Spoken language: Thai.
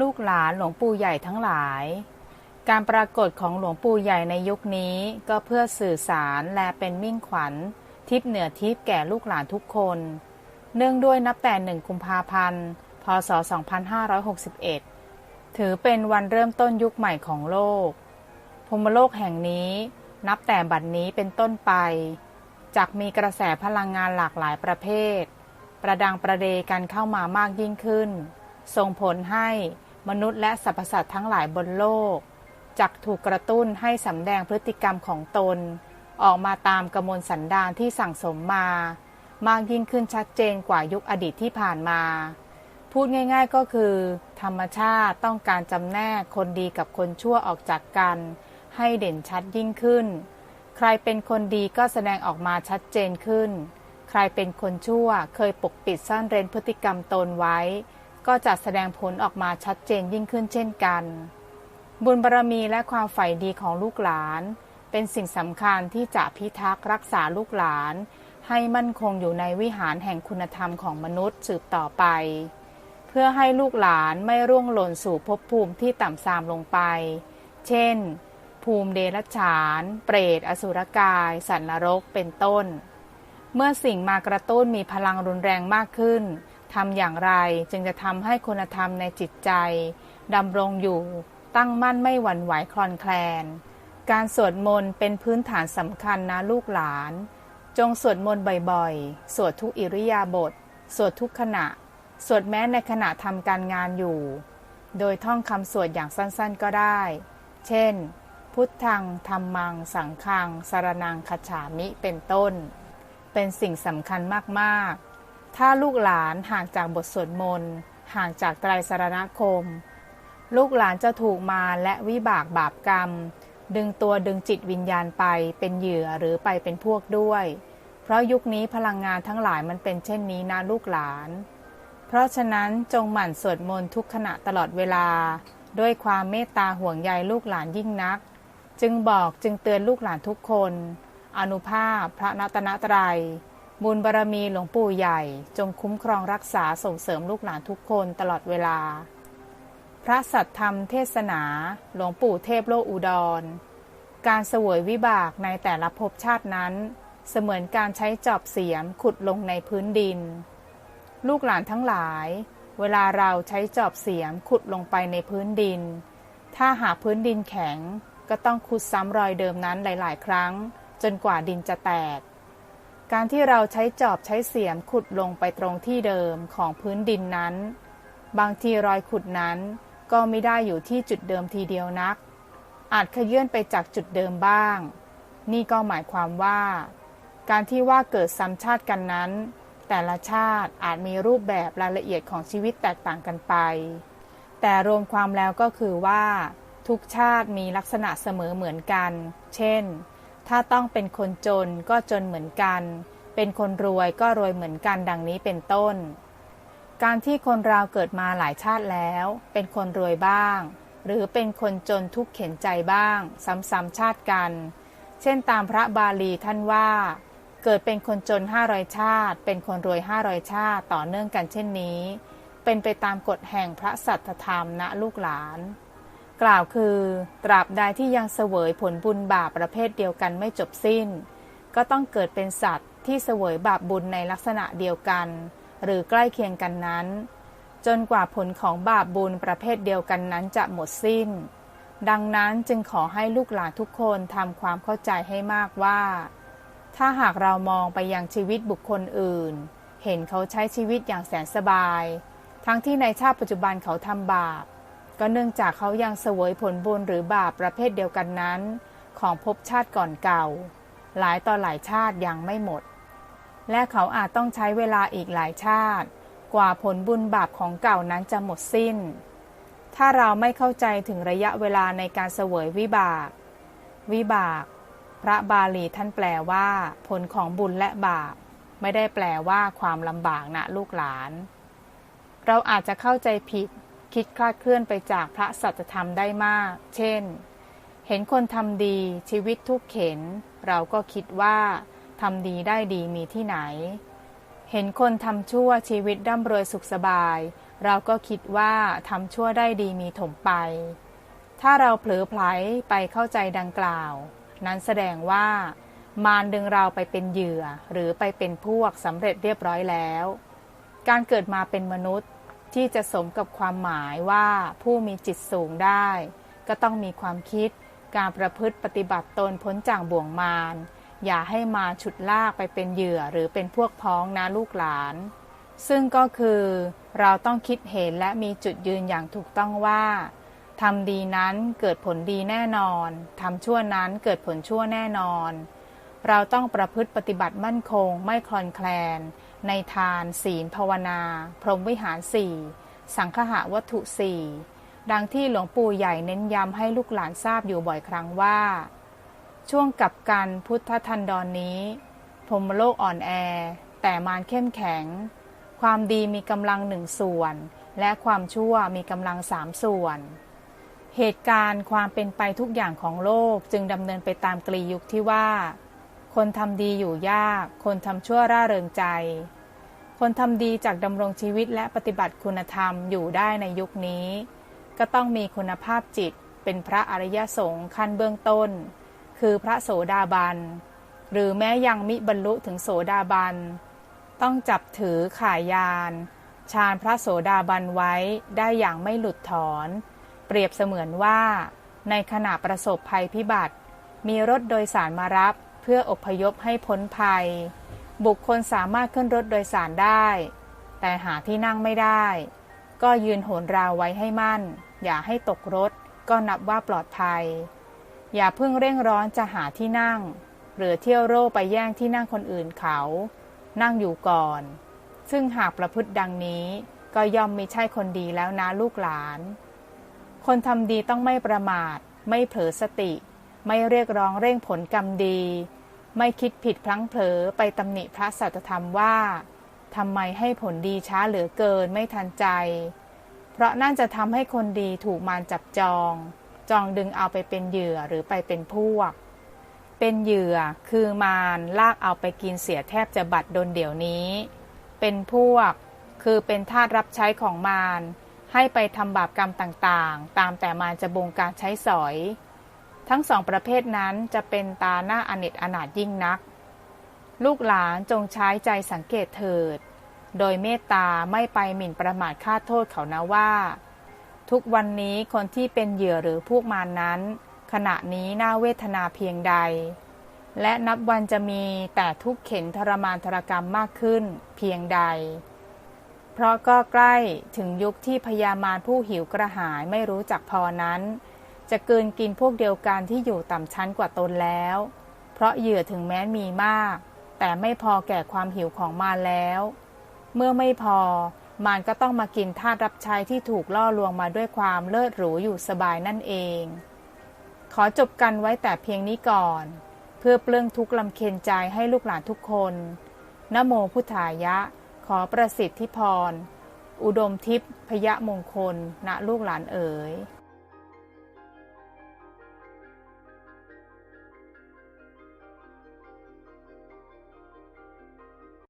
ลูกหลานหลวงปู่ใหญ่ทั้งหลาย การปรากฏของหลวงปู่ใหญ่ในยุคนี้ก็เพื่อสื่อสารและเป็นมิ่งขวัญ ทิพเหนือทิพแก่ลูกหลานทุกคน เนื่องด้วยนับแต่หนึ่งกุมภาพันธ์ พศ 2561 ถือเป็นวันเริ่มต้นยุคใหม่ของโลกพมโลกแห่งนี้นับแต่บัดนนี้เป็นต้นไปจากมีกระแสพลังงานหลากหลายประเภท ประดังประเดกันเข้ามามากยิ่งขึ้น ส่งผลให้ มนุษย์และสรรพสัตว์ทั้งหลายบนโลกจักถูกกระตุ้นให้สำแดงพฤติกรรมของตน ออกมาตามกระมวลสันดานที่สั่งสมมา มากยิ่งขึ้นชัดเจนกว่ายุคอดีตที่ผ่านมา พูดง่ายๆก็คือ ธรรมชาติต้องการจำแนกคนดีกับคนชั่วออกจากกัน ให้เด่นชัดยิ่งขึ้น ใครเป็นคนดีก็แสดงออกมาชัดเจนขึ้น ใครเป็นคนชั่วเคยปกปิดซ่อนเร้นพฤติกรรมตนไว้ ก็จะแสดงผลออกมาชัดเจนยิ่งขึ้นเช่นกัน บุญบารรมีและความใฝ่ดีของลูกหลาน เป็นสิ่งสำคัญที่จะพิทักษ์รักษาลูกหลาน ให้มั่นคงอยู่ในวิหารแห่งคุณธรรมของมนุษย์สืบต่อไป เพื่อให้ลูกหลานไม่ร่วงหล่นสู่ภพภูมิที่ต่ำทรามลงไป เช่น ภูมิเดรัจฉาน เปรต อสุรกาย สัตว์นรกเป็นต้น เมื่อสิ่งมากระตุ้นมีพลังรุนแรงมากขึ้น ทำอย่างไรจึงจะทำให้คุณธรรมในจิตใจดำรงอยู่ตั้งมั่นไม่หวั่นไหวคลอนแคลน การสวดมนต์เป็นพื้นฐานสำคัญนะลูกหลาน จงสวดมนต์บ่อยๆ สวดทุกอิริยาบถ สวดทุกขณะ สวดแม้ในขณะทำการงานอยู่ โดยท่องคำสวดอย่างสั้นๆก็ได้ เช่น พุทธังธรรมัง สังฆังสารนังคฉามิเป็นต้น เป็นสิ่งสำคัญมากๆ ถ้าลูกหลานห่างจากบทสวดมนต์ห่างจากไตรสารณคม ลูกหลานจะถูกมาและวิบากบาปกรรม ดึงตัวดึงจิตวิญญาณไปเป็นเหยื่อหรือไปเป็นพวกด้วย เพราะยุคนี้พลังงานทั้งหลายมันเป็นเช่นนี้นะลูกหลาน เพราะฉะนั้นจงหมั่นสวดมนต์ทุกขณะตลอดเวลา ด้วยความเมตตาห่วงใยลูกหลานยิ่งนัก จึงบอกจึงเตือนลูกหลานทุกคน อนุภาพพระนัตนตรยัย บุญบารรมีหลวงปู่ใหญ่ จงคุ้มครองรักษาส่งเสริมลูกหลานทุกคนตลอดเวลา พระสัตธรรมเทศนา หลวงปู่เทพโลอุดร การเสวยวิบากในแต่ละภพชาตินั้น เสมือนการใช้จอบเสียมขุดลงในพื้นดิน ลูกหลานทั้งหลาย เวลาเราใช้จอบเสียมขุดลงไปในพื้นดิน ถ้าหากพื้นดินแข็งก็ต้องขุดซ้ำรอยเดิมนั้นหลาย ๆ ครั้ง จนกว่าดินจะแตก การที่เราใช้จอบใช้เสียมขุดลงไปตรงที่เดิมของพื้นดินนั้น บางทีรอยขุดนั้นก็ไม่ได้อยู่ที่จุดเดิมทีเดียวนัก อาจขยื่นไปจากจุดเดิมบ้าง นี่ก็หมายความว่า การที่ว่าเกิดซ้ำชาติกันนั้น แต่ละชาติอาจมีรูปแบบรายละเอียดของชีวิตแตกต่างกันไป แต่รวมความแล้วก็คือว่า ทุกชาติมีลักษณะเสมอเหมือนกัน เช่น ถ้าต้องเป็นคนจนก็จนเหมือนกัน เป็นคนรวยก็รวยเหมือนกันดังนี้เป็นต้น การที่คนเราเกิดมาหลายชาติแล้ว เป็นคนรวยบ้าง หรือเป็นคนจนทุกข์เข็นใจบ้าง ซ้ำๆชาติกัน เช่นตามพระบาลีท่านว่า เกิดเป็นคนจนห้าร้อยชาติ เป็นคนรวยห้าร้อยชาติต่อเนื่องกันเช่นนี้ เป็นไปตามกฎแห่งพระสัตธรรมณลูกหลาน กล่าวคือ ตราบใดที่ยังเสวยผลบุญบาปประเภทเดียวกันไม่จบสิ้น ก็ต้องเกิดเป็นสัตว์ที่เสวยบาปบุญในลักษณะเดียวกัน หรือใกล้เคียงกันนั้น จนกว่าผลของบาปบุญประเภทเดียวกันนั้นจะหมดสิ้น ดังนั้นจึงขอให้ลูกหลานทุกคนทำความเข้าใจให้มากว่า ถ้าหากเรามองไปยังชีวิตบุคคลอื่น เห็นเขาใช้ชีวิตอย่างแสนสบาย ทั้งที่ในชาติปัจจุบันเขาทำบาป ก็เนื่องจากเขายังเสวยผลบุญหรือบาปประเภทเดียวกันนั้น ของภพชาติก่อนเก่า หลายต่อหลายชาติยังไม่หมด และเขาอาจต้องใช้เวลาอีกหลายชาติ กว่าผลบุญบาปของเก่านั้นจะหมดสิ้น ถ้าเราไม่เข้าใจถึงระยะเวลาในการเสวยวิบาก วิบาก พระบาลีท่านแปลว่า ผลของบุญและบาป ไม่ได้แปลว่าความลำบากนะลูกหลาน เราอาจจะเข้าใจผิด คิดคลาดเคลื่อนไปจากพระสัจธรรมได้มาก เช่น เห็นคนทำดีชีวิตทุกเข็น เราก็คิดว่าทำดีได้ดีมีที่ไหน เห็นคนทำชั่วชีวิตร่ำรวยสุขสบาย เราก็คิดว่าทำชั่วได้ดีมีถมไป ถ้าเราเผลอไผลไปเข้าใจดังกล่าว นั้นแสดงว่ามารดึงเราไปเป็นเหยื่อหรือไปเป็นพวกสำเร็จเรียบร้อยแล้ว การเกิดมาเป็นมนุษย์ ที่จะสมกับความหมายว่าผู้มีจิตสูงได้ ก็ต้องมีความคิด การประพฤติปฏิบัติตนพ้นจากบ่วงมาร อย่าให้มาฉุดลากไปเป็นเหยื่อหรือเป็นพวกพ้องนะลูกหลาน ซึ่งก็คือเราต้องคิดเห็นและมีจุดยืนอย่างถูกต้องว่าทำดีนั้นเกิดผลดีแน่นอน ทำชั่วนั้นเกิดผลชั่วแน่นอน เราต้องประพฤติปฏิบัติมั่นคงไม่คลอนแคลน ในทานศีลภาวนา พรหมวิหารสี่สังฆะวัตถุสี่ดังที่หลวงปู่ใหญ่เน้นย้ำให้ลูกหลานทราบอยู่บ่อยครั้งว่า ช่วงกับการพุทธทันดอนนี้พรหมโลกอ่อนแอ แต่มารเข้มแข็ง ความดีมีกำลังหนึ่งส่วน และความชั่วมีกำลังสามส่วน เหตุการณ์ความเป็นไปทุกอย่างของโลกจึงดำเนินไปตามกลียุคที่ว่า คนทำดีอยู่ยาก คนทำชั่วร่าเริงใจ คนทำดีจากดำรงชีวิตและปฏิบัติคุณธรรมอยู่ได้ในยุคนี้ ก็ต้องมีคุณภาพจิตเป็นพระอริยสงฆ์ขั้นเบื้องต้น คือพระโสดาบัน หรือแม้ยังมิบรรลุถึงโสดาบัน ต้องจับถือขายานชาญพระโสดาบันไว้ได้อย่างไม่หลุดถอน เปรียบเสมือนว่า ในขณะประสบภัยพิบัติ มีรถโดยสารมารับ เพื่ออพยพให้พ้นภัย บุคคลสามารถขึ้นรถโดยสารได้ แต่หาที่นั่งไม่ได้ ก็ยืนโหนราวไว้ให้มั่น อย่าให้ตกรถก็นับว่าปลอดภัย อย่าเพิ่งเร่งร้อนจะหาที่นั่ง หรือเที่ยวโร่ไปแย่งที่นั่งคนอื่นเขา นั่งอยู่ก่อน ซึ่งหากประพฤติดังนี้ก็ย่อมไม่ใช่คนดีแล้วนะลูกหลาน คนทำดีต้องไม่ประมาท ไม่เผลอสติ ไม่เรียกร้องเร่งผลกรรมดี ไม่คิดผิดพลั้งเผลอไปตำหนิพระสัจธรรมว่าทำไมให้ผลดีช้าเหลือเกินไม่ทันใจ เพราะนั่นจะทำให้คนดีถูกมารจับจอง จองดึงเอาไปเป็นเหยื่อหรือไปเป็นพวก เป็นเหยื่อคือมารลากเอาไปกินเสียแทบจะบัดดนเดี๋ยวนี้ เป็นพวก คือเป็นทาสรับใช้ของมารให้ไปทำบาปกรรมต่างๆ ตามแต่มารจะบงการใช้สอย ทั้งสองประเภทนั้นจะเป็นตาหน้าอเนจอนาถยิ่งนัก ลูกหลานจงใช้ใจสังเกตเถิด โดยเมตตาไม่ไปหมิ่นประมาทค่าโทษเขานะว่า ทุกวันนี้คนที่เป็นเหยื่อหรือพวกมารนนั้น ขณะนี้น่าเวทนาเพียงใด และนับวันจะมีแต่ทุกข์เข็นทรมานทรกรรมมากขึ้นเพียงใด เพราะก็ใกล้ถึงยุคที่พยามารผู้หิวกระหายไม่รู้จักพอนั้น จะเกินกินพวกเดียวกันที่อยู่ต่ำชั้นกว่าตนแล้ว เพราะเหยื่อถึงแม้มีมาก แต่ไม่พอแก่ความหิวของมารแล้ว เมื่อไม่พอมารก็ต้องมากินทาสรับใช้ที่ถูกล่อลวงมาด้วยความเลิศหรูอยู่สบายนั่นเอง ขอจบกันไว้แต่เพียงนี้ก่อน เพื่อเปลื้องทุกข์ลำเค็ญใจให้ลูกหลานทุกคน นโมพุทธายะ ขอประสิทธิพร อุดมทิพย์พยะมงคลณลูกหลานเอ๋ย